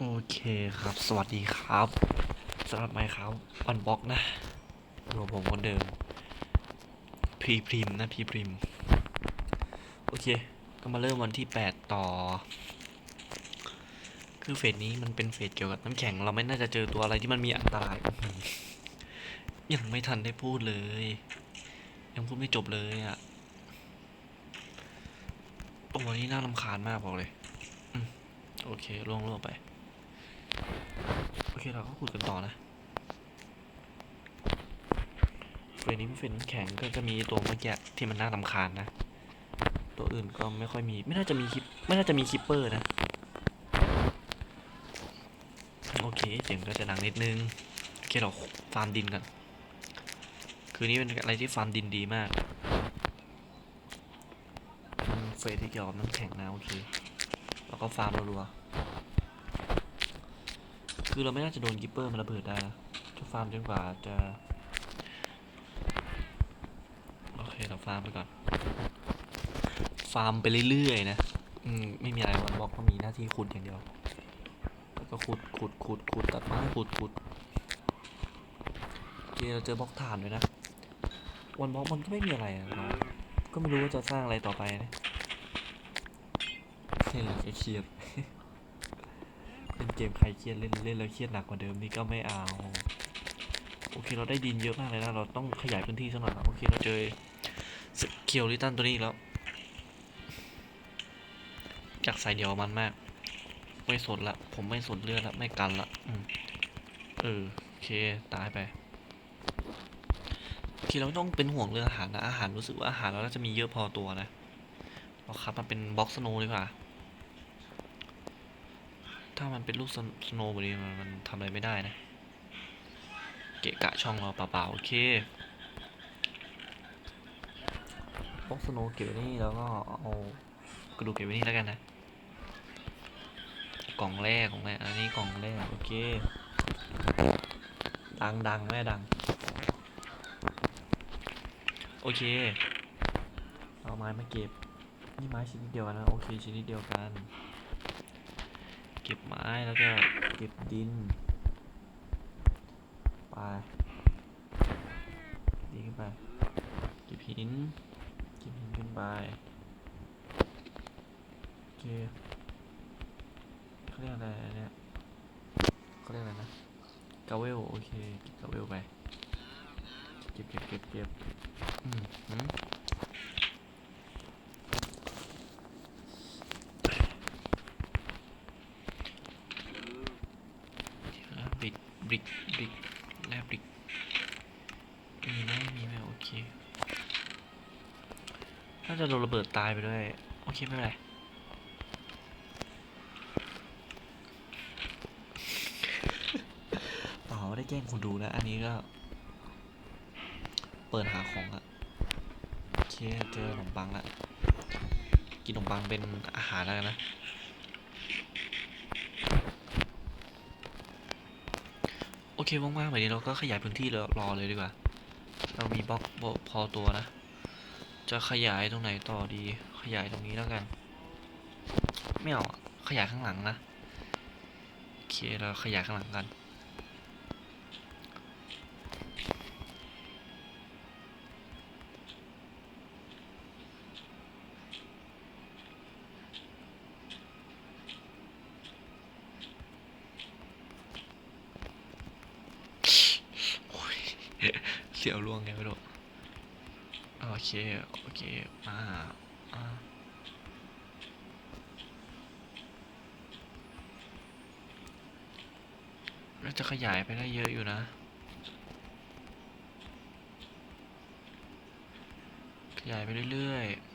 โอเคครับ สวัสดีครับสำหรับไมค์ครับวันบล็อกนะรวมผมคนเดิมพรีพริมนะพรีพริม โอเค ก็มาเริ่มวันที่ 8 ต่อ คือเฟสนี้มันเป็นเฟสเกี่ยวกับน้ำแข็ง เราไม่น่าจะเจอตัวอะไรที่มันมีอันตราย ยังไม่ทันได้พูดเลย ยังพูดไม่จบเลยอะ่ะตัวนี้น่ารำคาญมากบอกเลย โอเคล่วงล่วงไป เคเราก็ขุดกันต่อนะเฟรนนี้เป็นเฟรนแข็งก็จะมีตัวเมื่อกี้ที่มันน่ารำคาญนะ ตัวอื่นก็ไม่ค่อยมี ไม่น่าจะมีคลิปไม่น่าจะมีคิปเปอร์นะ โอเคเสียงก็จะดังนิดนึงโอเคเราฟาร์มดินกัน คือนี้เป็นอะไรที่ฟาร์มดินดีมากเฟรนที่เกี่ยวกับน้ำแข็งนะโอเค แล้วก็ฟาร์มรัวๆ คือเราไม่น่าจะโดนกิปเปอร์มันระเบิดได้นะจะฟาร์มจนกว่าจะ โอเคเราฟาร์มไปก่อน ฟาร์มไปเรื่อยๆนะ อืม ไม่มีอะไรวันบล็อกก็มีหน้าที่ขุดอย่างเดียว แล้วก็ขุดขุดขุดขุดตัดไม้ขุดขุดโอเคเราเจอบล็อกฐานด้วยนะ วันบล็อกมันก็ไม่มีอะไรอะเราก็ไม่รู้ว่าจะสร้างอะไรต่อไปนะเล่นแล้วก็เครียด ล่นเกมใครเครียดเล่นเล่นแล้วเครียดหนักกว่าเดิมนี่ก็ไม่เอาโอเคเราได้ดินเยอะมากเลยนะ เราต้องขยายพื้นที่สักหน่อยโอเคเราเจอสเคียวลิตันตัวนี้แล้วอยากใส่เดียวมันมาก ไม่สนละ ผมไม่สนเลือดละ ไม่กันละอืมเออโอเคตายไปโอเคเราต้องเป็นห่วงเรื่องอาหารนะ อาหารรู้สึกว่าอาหารเราน่าจะมีเยอะพอตัวนะ เราคับมันเป็นบ็อกสโนดีกว่า ถ้ามันเป็นลูกสโนว์แบบนี้มันมันทำอะไรไม่ได้นะ เกะกะช่องเราเปล่าๆโอเคบ็อกสโนว์เก็บไว้นี่แล้วก็เอากระดูกเก็บไว้นี่แล้วกันนะ กล่องแรกของแม่อันนี้กล่องแรกโอเค ดังดังแม่ดัง โอเค เอาไม้มาเก็บ นี่ไม้ชนิดเดียวกันนะ โอเคชนิดเดียวกัน เก็บไม้แล้วก็เก็บดิน ไปดีขึ้นไป เก็บหิน เก็บหินขึ้นไป โอเคเขาเรียกอะไรเนี่ยเขาเรียกอะไรนะกาเวลโอเค เก็บกาเวลไป เก็บเก็บเก็บเก็บอืมหืมอะ บริกบริกบริกแลบริกมีไหมมีไหมโอเคน่าจะโดนระเบิดตายไปด้วย โอเค ไม่เป็นไรอ๋อได้แกล้งคนดูนะอันนี้ก็ เปิดหาของอะโอเค เจอขนมปังละกินขนมปังเป็นอาหารแล้วนะ โอ เคว่างๆแบบนี้เราก็ขยายพื้นที่รอเลยดีกว่า เรามีบล็อกพอตัวนะ จะขยายตรงไหนต่อดี ขยายตรงนี้แล้วกัน ไม่เอาขยายข้างหลังนะ โอเคเราขยายข้างหลังกัน ไงไม่รู้โอเค โอเค อ่า อ่าน่าจะขยายไปได้เยอะอยู่นะ ขยายไปเรื่อยๆ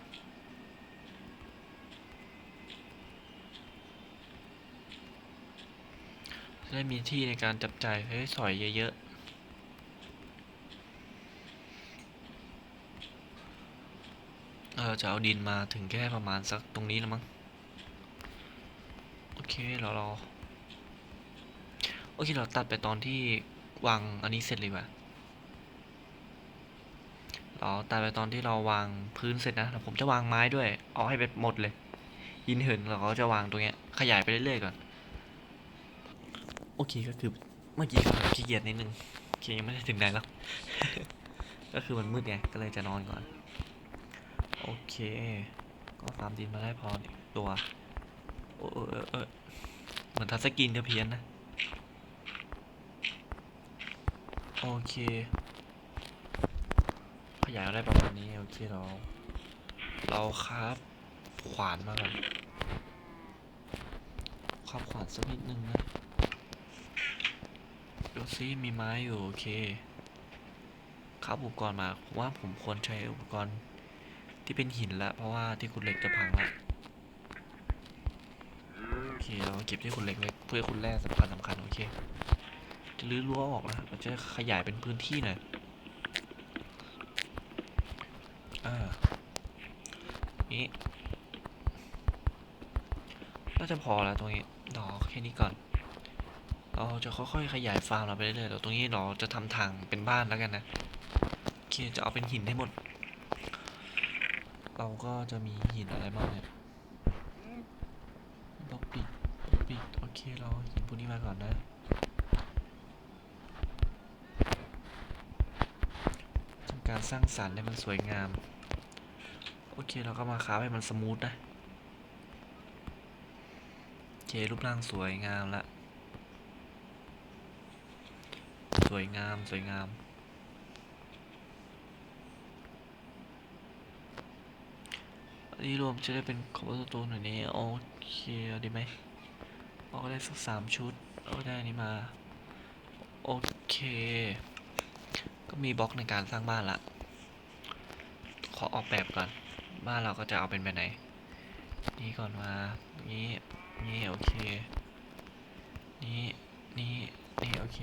ได้มีที่ในการจับจ่ายใช้สอยเยอะๆ เออจะเอาดินมาถึงแค่ประมาณสักตรงนี้แล้วมั้ง โอเคเรารอโอเคเราตัดไปตอนที่วางอันนี้เสร็จเลยว่ะเราตัดไปตอนที่เราวางพื้นเสร็จนะแล้วผมจะวางไม้ด้วย เอาให้เป็นหมดเลยหินเหินเราก็จะวางตรงเนี้ย ขยายไปเรื่อยๆก่อน โอเคก็คือเมื่อกี้ขี้เกียจนิดนึงโอเคยังไม่ได้ถึงไหนแล้ว ก็คือมันมืดไงก็เลยจะนอนก่อน โอเค ก็ฟาร์มดินมาได้พอตัว โอ้เออเออเออเหมือนทัชสกรีนก็เพี้ยนนะ โอเค ขยายได้ประมาณนี้ โอเคเรา เราครับขวานมาก่อนครับขวานสักนิดนึงนะดูซิมีไม้อยู่ โอเค ครับอุปกรณ์มาผมว่าผมควรใช้อุปกรณ์ ที่เป็นหินละเพราะว่าที่ขุดเหล็กจะพังละโอเคเราเก็บที่ขุดเหล็กไว้เพื่อขุดแร่สำคัญสำคัญโอเคจะรื้อรั้วออกนะมันจะขยายเป็นพื้นที่หน่อยอ่านี้น่าจะพอแล้วตรงนี้รอแค่นี้ก่อนเราจะค่อยๆขยายฟาร์มเราไปเรื่อยๆเดี๋ยวตรงนี้เราจะทำทางเป็นบ้านแล้วกันนะโอเคจะเอาเป็นหินให้หมด เราก็จะมีหินอะไรบ้างเนี่ยบล็อกปิดบล็อกปิดโอเคเราหินพวกนี้มาก่อนนะ ทำการสร้างสรรค์ให้มันสวยงาม โอเคเราก็มาค้าฟให้มันสมูทนะ โอเครูปร่างสวยงามละ สวยงามสวยงาม อั นนี้รวมจะได้เป็นคอมพิวเตอร์ตัวหน่อยนี้โอเคดีไหมเอาก็ได้สักสามชุดเอาได้นี้มา โอเค ก็มีบล็อกในการสร้างบ้านละ ขอออกแบบก่อน บ้านเราก็จะเอาเป็นแบบไหน นี่ก่อนมา นี้ นี่โอเค นี่นี่นี่โอเค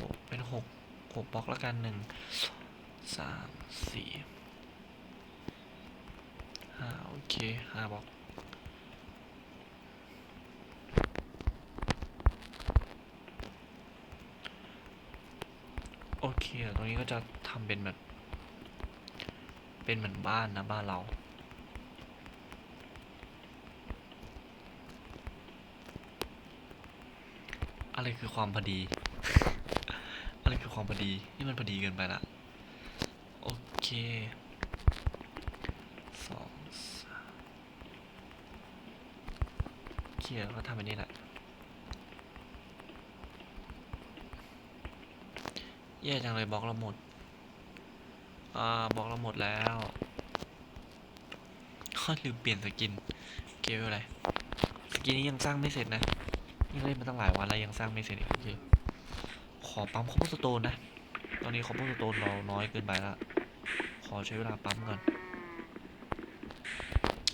หกเป็นหก หกบล็อกแล้วกันหนึ่งสามสี่ห้าโอเคห้าบล็อกโอเคตรงนี้ก็จะทำเป็นแบบเป็นเหมือนบ้านนะบ้านเราอะไรคือความพอดี อะไรคือความพอดี นี่มันพอดีเกินไปละ โอเคสองสามเคแล้วก็ทำแบบนี้แหละแย่จังเลยบล็อกเราหมด อ่าบล็อกเราหมดแล้วข้อลืมเปลี่ยนสกินเคไม่เป็นไร สกินนี้ยังสร้างไม่เสร็จนะ นี่เล่นมาตั้งหลายวันแล้วยังสร้างไม่เสร็จอีกโอเค อปั๊มคอมโพสโตนนะ ตอนนี้คอมโพสโตนเราน้อยเกินไปละขอใช้เวลาปั๊มก่อน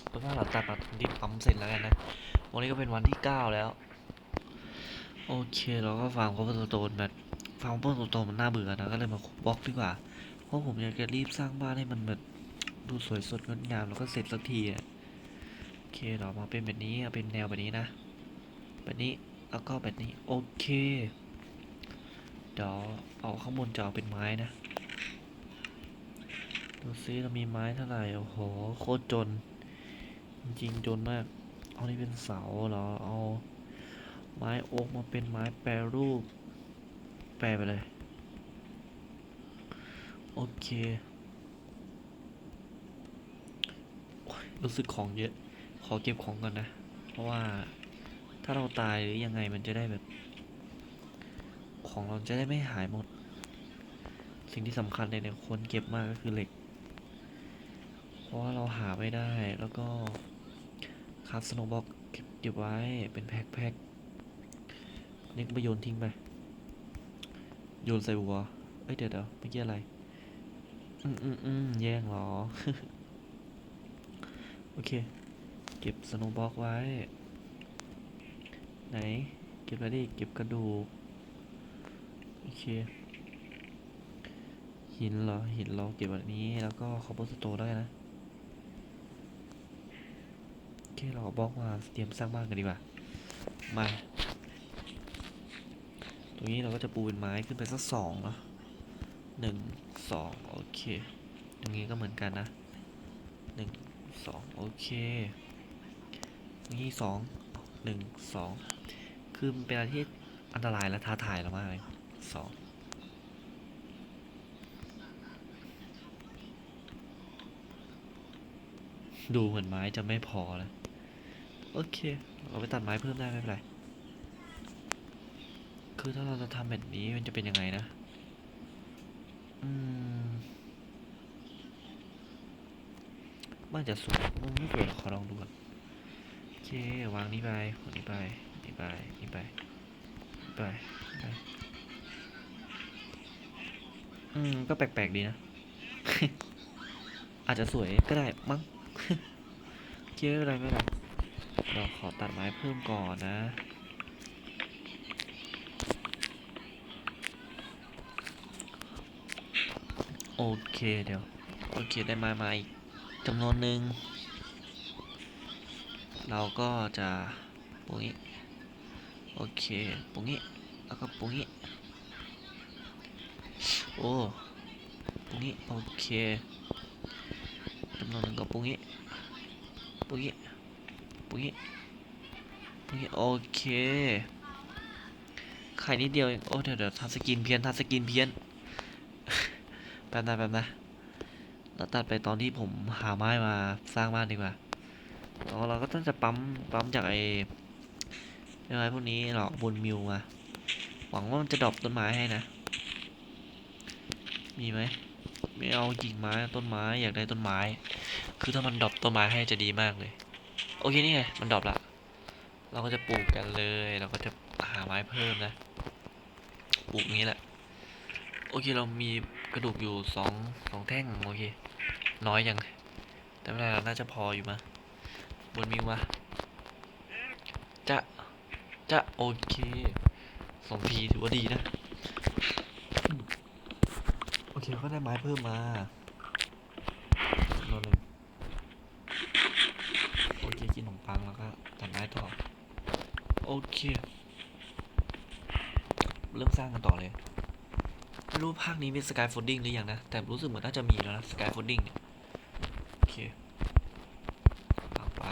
เพราะว่าเราตัดมาตรงที่ปั๊มเสร็จแล้วกันนะ วันนี้ก็เป็นวันที่เก้าแล้ว โอเคเราก็ฟาร์มคอมโพสโตนแบบฟาร์มคอมโพสโตนมันน่าเบื่อนะ ก็เลยมาบล็อกดีกว่า เพราะผมอยากจะรีบสร้างบ้านให้มันแบบดูสวยสดงดงามแล้วก็เสร็จสักทีอะโอเคเรามาเป็นแบบนี้เอาเป็นแนวแบบนี้นะ แบบนี้แล้วก็แบบนี้ โอเค เดี๋ยวเอาข้างบนจะเอาเป็นไม้นะ ดูซิเรามีไม้เท่าไหร่ โอ้โห โคตรจน จริงจนมาก เอานี่เป็นเสาเหรอ เอาไม้โอ๊กมาเป็นไม้แปรรูป แปรไปเลย โอเค รู้สึกของเยอะ ขอเก็บของก่อนนะ เพราะว่าถ้าเราตายหรือยังไงมันจะได้แบบ ของเราจะได้ไม่หายหมด สิ่งที่สำคัญเลยเนี่ยควรเก็บมากก็คือเหล็ก เพราะว่าเราหาไม่ได้แล้วก็คัสโนบ็อกเก็บเก็บไว้เป็นแพ็คแพ็คๆนี่ก็ไปโยนทิ้งไป โยนใส่หัว เอ้ยเดี๋ยวเดี๋ยวเมื่อกี้อะไร อืมอืมอืมแย่งเหรอ โอเค เก็บสโนบ็อกไว้ ไหน เก็บอะไรดิ เก็บกระดูก อเค หินเหรอ หินเราเก็บแบบนี้แล้วก็คอมโพสโตได้นะ โอเค เราบล็อกมาเตรียมสร้างบ้านกันดีกว่า มา ตรงนี้เราก็จะปูเป็นไม้ขึ้นไปสักสองเนาะหนึ่งสองโอเค ตรงนี้ก็เหมือนกันนะหนึ่งสองโอเคตรงนี้สองหนึ่งสองคือเป็นอะไรที่อันตรายและท้าทายเรามากเลย สองดูเหมือนไม้จะไม่พอนะโอเค เราไปตัดไม้เพิ่มได้ไม่เป็นไร คือถ้าเราจะทำแบบนี้มันจะเป็นยังไงนะ อืม มันจะสวยมันไม่สวยหรอกขอลองดูก่อนโอเค วางนี้ไปวางนี้ไป นี่ไป นี่ไป นี่ไป ไป อืม ก็แปลกๆดีนะ อาจจะสวยก็ได้มั้งเคไม่เป็นไรไม่เป็นไรเราขอตัดไม้เพิ่มก่อนนะโอเคเดี๋ยว โอเคได้ม้มาอีกจำนวนหนึ่ง เราก็จะปุงนี้ โอเคปุงนี้ แล้วก็ปุงนี้ โอ้ปุงนี้โอเคจำนวนหนึ่งก็ปุงนี้ปุงนี้ปุงนี้ปุงนี้โอเคไข่นิดเดียวเอง โอ้ เดี๋ยวเดี๋ยวทำสกินเพี้ยนทำสกินเพี้ยนแป๊บนะแป๊บนะเราตัดไปตอนที่ผมหาไม้มาสร้างบ้านดีกว่าเราก็ต้องจะปั๊ม ปั๊มจากไอ้ไม้พวกนี้หรอกบนมิวมา หวังว่ามันจะดรอปต้นไม้ให้นะ มีไหมไม่เอากิ่งไม้ต้นไม้อยากได้ต้นไม้ คือถ้ามันดรอปต้นไม้ให้จะดีมากเลย โอเคนี่ไงมันดรอปละ เราก็จะปลูกกันเลย เราก็จะหาไม้เพิ่มนะ ปลูกนี้แหละ โอเคเรามีกระดูกอยู่สองสองแท่งโอเค น้อยยัง แต่ไม่เป็นไรน่าจะพออยู่มาบนมิวมาจะจะโอเคสองทีถือว่าดีนะ โอเคก็ได้ไม้เพิ่มมาจำนวนหนึ่งโอเคกินขนมปังแล้วก็ตัดไม้ต่อ โอเค เริ่มสร้างกันต่อเลยไม่รู้ภาคนี้มีสกายโฟลดิ้งหรือยังนะ แต่รู้สึกเหมือนน่าจะมีแล้วนะสกายโฟลดิ้งเนี่ยโอเควางไป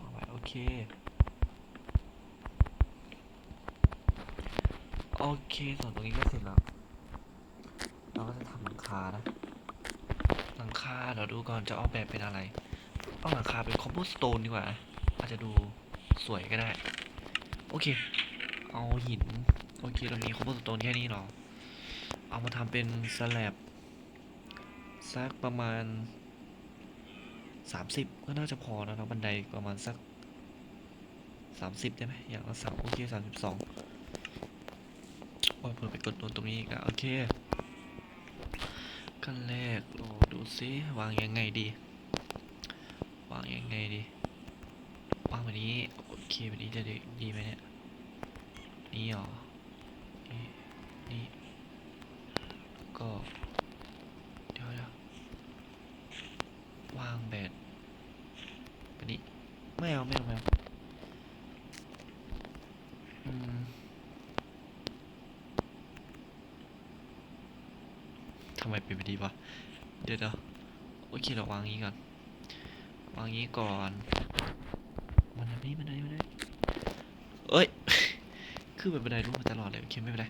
วางไปโอเค โอเคส่วนตรงนี้ก็เสร็จแล้ว เราก็จะทำหลังคานะ หลังคาเดี๋ยวดูก่อนจะออกแบบเป็นอะไร เอาหลังคาเป็นคอมโบสโตนดีกว่า อาจจะดูสวยก็ได้ โอเค เอาหิน โอเคเรามีคอมโบสโตนแค่นี้เนาะเอามาทำเป็นสแลบสักประมาณสามสิบก็น่าจะพอแล้วนะบันไดประมาณสักสามสิบได้ไหมอย่างละสามโอเคสามสิบสอง อ้ยเพิ่มไปกดโดนตรงนี้อีกอะโอเคขั้นแรกโอ้ดูซิวางยังไงดี วางยังไงดีวางแบบนี้โอเคแบบนี้จะดีดีไหมเนี่ยนี่หรอนี่นี่ก็เดี๋ยวเดี๋ยววางแบบแบบนี้ไม่เอาไม่เอาไม่เอาอืมทำไมเป็นแบบนี้วะ เดี๋ยวเดี๋ยวโอเคเราวางงี้ก่อน วางงี้ก่อน มันอันนี้มันอันนี้มันอันนี้เอ้ย คือแบบบันไดรูปมาตลอดเลยโอเคไม่เป็นไร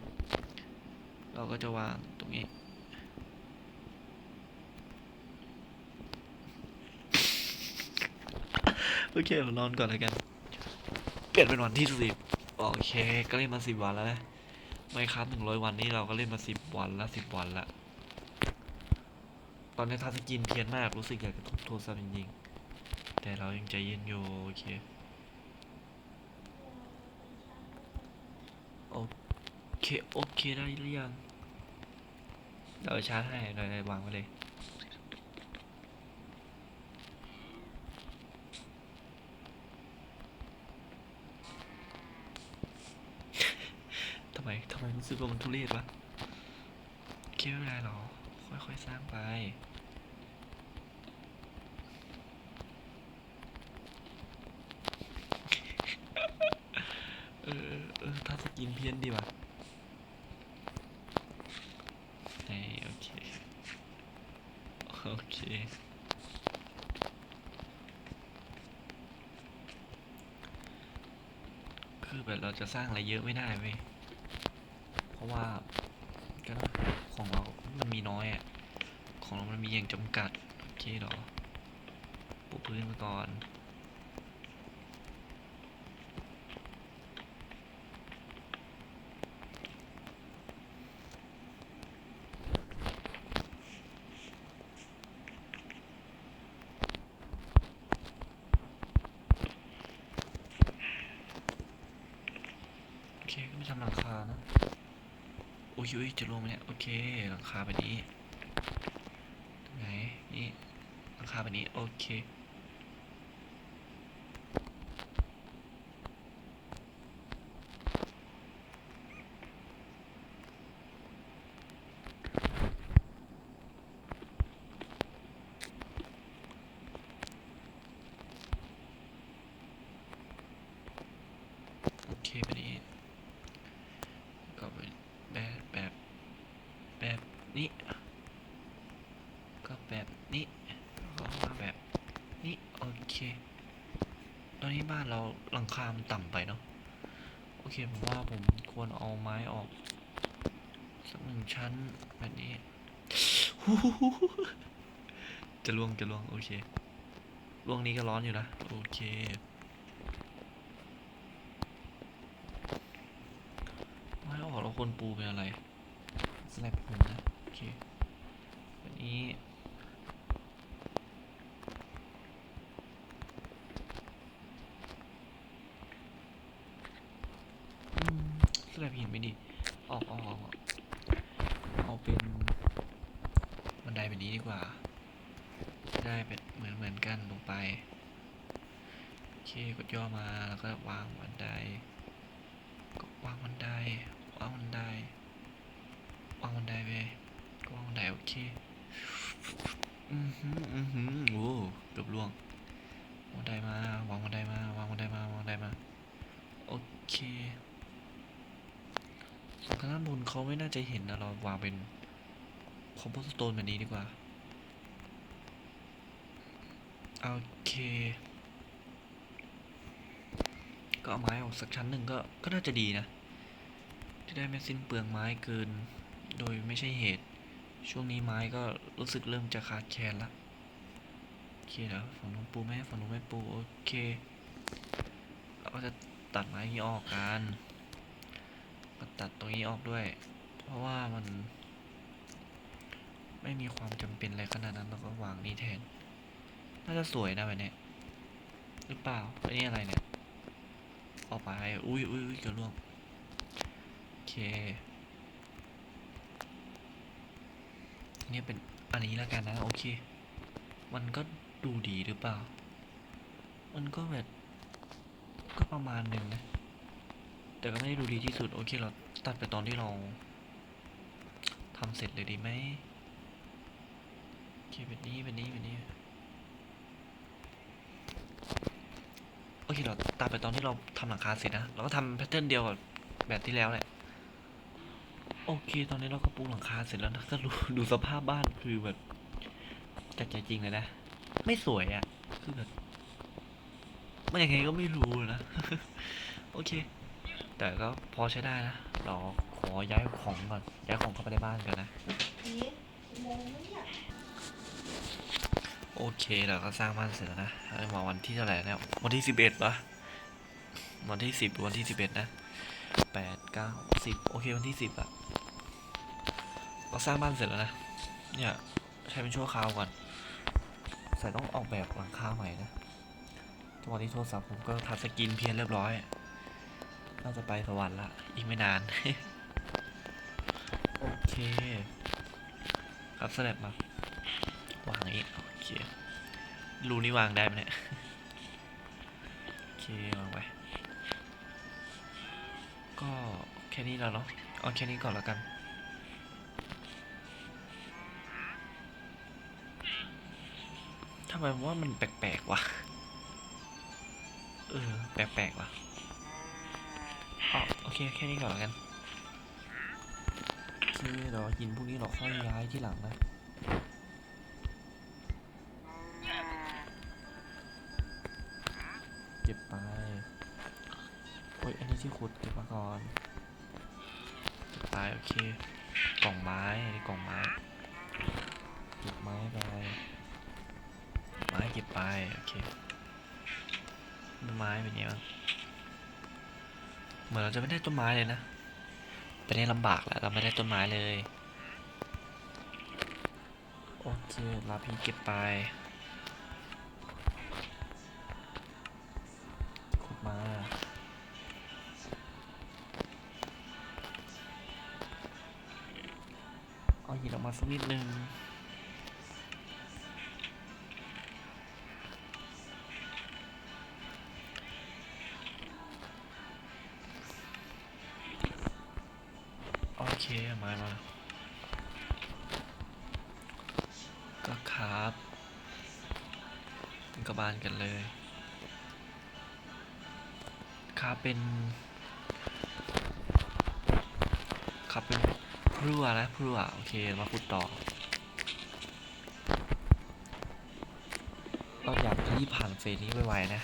เราก็จะวางตรงนี้ โอเคเรานอนก่อนแล้วกัน เปลี่ยนเป็นวันที่สิบโอเค ก็เล่นมาสิบวันแล้วนะไม่ครับหนึ่งร้อยวันนี้เราก็เล่นมาสิบวันละสิบวันละ ตอนนี้ทัศกินเพี้ยนมากรู้สึกอยากจะทุบโทรศัพท์จริงๆ แต่เรายังใจเย็นอยู่โอเคโอเคโอเคได้หรือยังเดี๋ยวชาร์จให้หน่อยวางไว้เลยทำไมทำไมรู้สึกว่ามันทุเรศวะโอเคไม่เป็นไรหรอค่อยๆสร้างไป เออเออถ้าส กินเพี้ยนดีว่ะไหนโอเคคือแบบเราจะสร้างอะไรเยอะไม่ได้เว้ย เพราะว่าก็ของเรา มันมีน้อยอะของเรามันมีอย่างจำกัด โอเคหรอ ปูพื้นมาก่อน โอเค ก็ไม่ทำหลังคานะ โอ้ยอุ๊ยจะลงไหมเนี่ยโอเคหลังคาแบบนี้ตรงไหนนี่หลังคาแบบนี้โอเค โอเคแบบนี้ ก็แบบแบบแบบแบบนี้ ก็แบบนี้ก็มาแบบนี้โอเค ตอนนี้บ้านเราหลังคา มันต่ำไปเนาะ โอเค ผมว่าผมควรเอาไม้ออก สักหนึ่งชั้นแบบนี้ จะล่วงจะล่วง โอเคล่วงนี้ก็ร้อนอยู่นะ โอเค ไม้ออกแล้วคนปูเป็นอะไรสแลบหินนะ โอเค วันนี้อืมสแลบหินไม่ดี ออกออกออกออกเอาเป็นบันไดแบบนี้ดีกว่า ได้เป็นเหมือนเหมือนกันลงไป โอ เคกดย่อมาแล้วก็วางบันไดก็วางบันไดวางบันไดวางบันไดไปก็วางบันไดโอเคอือหืออือหือโอ้เกือบล่วงวางบันไดมาวางบันไดมาวางบันไดมาวางบันไดมาโอเคส่วนข้างด้านบนเขาไม่น่าจะเห็นนะเราวางเป็นคอมโพสโตนแบบนี้ดีกว่าโอเค ก็เอาไม้ออกสักชั้นหนึ่งก็ก็น่าจะดีนะ จะได้ไม่สิ้นเปลืองไม้เกิน โดยไม่ใช่เหตุ ช่วงนี้ไม้ก็รู้สึกเริ่มจะขาดแคลนละโอเคเดี๋ยวฝั่งนู้นปูไหมฝั่งนู้นไม่ปูโอเค เราก็จะตัดไม้นี้ออกกันก็ตัดตรงนี้ออกด้วย เพราะว่ามัน ไม่มีความจำเป็นอะไรขนาดนั้นเราก็วางนี้แทน น่าจะสวยนะแบบเนี้ยหรือเปล่าอันนี้อะไรเนี่ย ออกไป อุ้ยอุ้ยอุ้ยเกือบล่วง โอเค นี่เป็นอันนี้แล้วกันนะ โอเค มันก็ดูดีหรือเปล่า มันก็แบบ ก็ประมาณหนึ่งนะ แต่ก็ไม่ได้ดูดีที่สุด โอเค เราตัดไปตอนที่เราทำเสร็จเลยดีไหมโอเคแบบนี้แบบนี้แบบนี้ โอเคเราตัดไปตอนที่เราทำหลังคาเสร็จนะ เราก็ทำแพทเทิร์นเดียวกับแบบที่แล้วแหละ โอเค ตอนนี้เราก็ปูหลังคาเสร็จแล้วนะก็ดูดูสภาพบ้านคือแบบจากใจจริงเลยนะ ไม่สวยอะ่ะ คือแบบมันยังไงก็ไม่รู้นะ โอเค แต่ก็พอใช้ได้นะ เราขอย้ายของก่อน ย้ายของเข้าไปในบ้านกันนะ โอเคเราก็สร้างบ้านเสร็จแล้วนะเอ้ยมาวันที่เท่าไหร่แล้ว วันที่สิบเอ็ดปะวันที่สิบวันที่สิบเอ็ดนะแปดเก้าสิบโอเควันที่สิบอะเราสร้างบ้านเสร็จแล้วนะ เนี่ยใช้เป็นชั่วคราวก่อนใส่ต้องออกแบบหลังคาใหม่นะทุกวันนี้โทรศัพท์ผมก็ทัชสกรีนเพียนเรียบร้อย น่าจะไปสวรรค์ละ อีกไม่นาน โอเค ครับสแลบมา วางอย่างนี้โอเครูนี้วางได้ไหมเนี่ยโอเควางไปก็แค่นี้แล้วเนาะเอาแค่นี้ก่อนแล้วกันทำไมว่ามันแปลกๆวะเออแปลกๆวะอ๋อโอเคแค่นี้ก่อนแล้วกันโอเคเดี๋ยวหินพวกนี้เราค่อยย้ายที่หลังนะ ที่ขุดเก็บมาก่อนตายโอเค กล่องไม้อ้กล่องไม้เก็บไม้ไปไม้เก็บไปโอเคต้นไม้เป็นไงบ้างเหมือนเราจะไม่ได้ต้นไม้เลยนะตอนนี้ลำบากแล้วเราไม่ได้ต้นไม้เลย โอเคลาพีเก็บไป เอาหินออกมาสักนิดนึงโอเคมามาก็ครับกระบาลกันเลยครับเป็น รั่วนะพรั่วโอเคมาพูดต่อเราอยากรีบผ่านเฟสนี้ไวๆนะ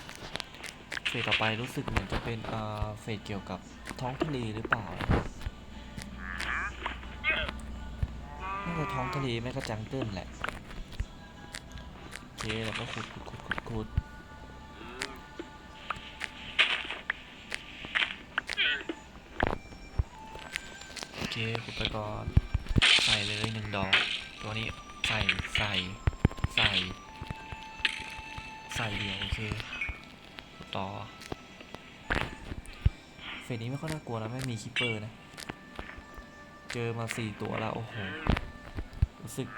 เฟสต่อไปรู้สึกเหมือนจะเป็นเอ่อเฟสเกี่ยวกับท้องทะเลหรือเปล่าน่าจะท้องทะเลแม่ก็จังเกิลแหละโอเคเราก็ขุดขุดขุดขุดขุด ขุดไปก่อนใส่เลยหนึ่งดอก ตัวนี้ใส่ใส่ใส่ใส่เดียวโอเคต่อเฟสนี้ไม่ค่อยน่ากลัวนะไม่มีคิปเปอร์นะ เจอมาสี่ตัวแล้ว โอ้โห รู้สึก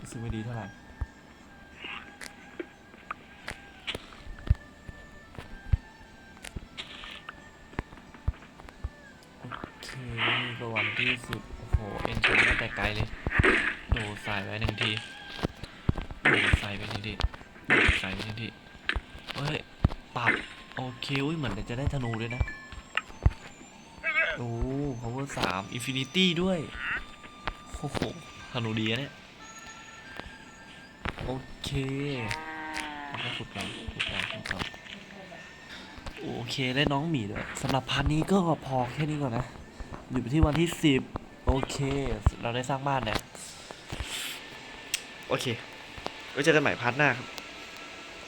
รู้สึกไม่ดีเท่าไหร่ ที่สิบโอ้โห เอ็นชมาแต่ไกลเลยโดดใส่ไว้หนึ่งทีโดดใส่ไปหนึ่งทีโดดใส่ไปหนึ่งทีเฮ้ย ปรับ โอเคอุ้ยเหมือนจะได้ธนูด้วยนะ โอ้ power สาม infinity ด้วย โอ้โห ธนูดีอะเนี่ย โอเคแล้วก็ขุดไปขุดไปขุดต่อโอเคได้น้องหมีด้วยสำหรับพาร์ทนี้ก็พอแค่นี้ก่อนนะ อยู่ที่วันที่สิบโอเค เราได้สร้างบ้านเนี่ย โอเค ไว้เจอกันใหม่พาร์ทหน้าครับ